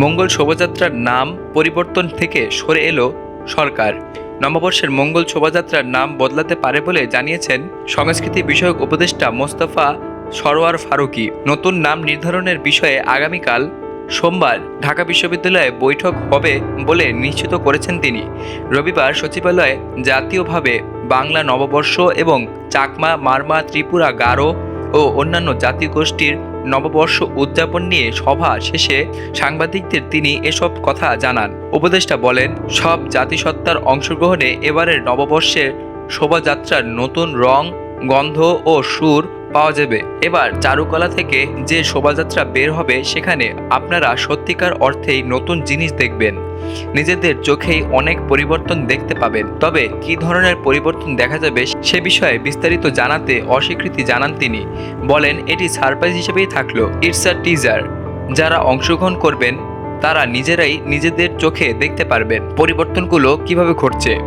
মঙ্গল শোভাযাত্রার নাম পরিবর্তন থেকে সরে এলো সরকার। নববর্ষের মঙ্গল শোভাযাত্রার নাম বদলাতে পারে বলে জানিয়েছেন সংস্কৃতি বিষয়ক উপদেষ্টা মোস্তফা সরোয়ার ফারুকি। নতুন নাম নির্ধারণের বিষয়ে আগামীকাল সোমবার ঢাকা বিশ্ববিদ্যালয়ে বৈঠক হবে বলে নিশ্চিত করেছেন তিনি। রবিবার সচিবালয়ে জাতীয়ভাবে বাংলা নববর্ষ এবং চাকমা, মারমা, ত্রিপুরা, গারো ও অন্যান্য জাতিগোষ্ঠীর নববর্ষ উদযাপন নিয়ে সভা শেষে সাংবাদিকদের তিনি এসব কথা জানান। উপদেষ্টা বলেন, সব জাতিসত্তার অংশগ্রহণে এবারের নববর্ষের শোভাযাত্রার নতুন রং, গন্ধ ও সুর পাওয়া যাবে। এবার চারুকলা থেকে যে শোভাযাত্রা বের হবে, সেখানে আপনারা সত্যিকার অর্থেই নতুন জিনিস দেখবেন। নিজেদের চোখেই অনেক পরিবর্তন দেখতে পাবেন। তবে কী ধরনের পরিবর্তন দেখা যাবে, সে বিষয়ে বিস্তারিত জানাতে অস্বীকৃতি জানান তিনি। বলেন, এটি সারপ্রাইজ হিসেবেই থাকল। It's a teaser. যারা অংশগ্রহণ করবেন, তারা নিজেরাই নিজেদের চোখে দেখতে পারবেন পরিবর্তনগুলো কীভাবে ঘটছে।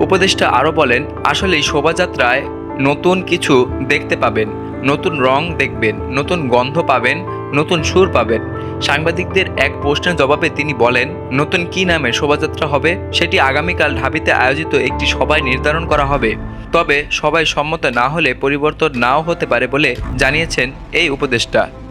উপদেষ্টা আরও বলেন আসলে শোভাযাত্রায় নতুন কিছু দেখতে পাবেন, নতুন রং দেখবেন, নতুন গন্ধ পাবেন, নতুন সুর পাবেন। সাংবাদিকদের এক প্রশ্নের জবাবে তিনি বলেন, নতুন কী নামে শোভাযাত্রা হবে সেটি আগামীকাল ঢাবিতে আয়োজিত একটি সভায় নির্ধারণ করা হবে। তবে সবাই সম্মত না হলে পরিবর্তন নাও হতে পারে বলে জানিয়েছেন এই উপদেষ্টা।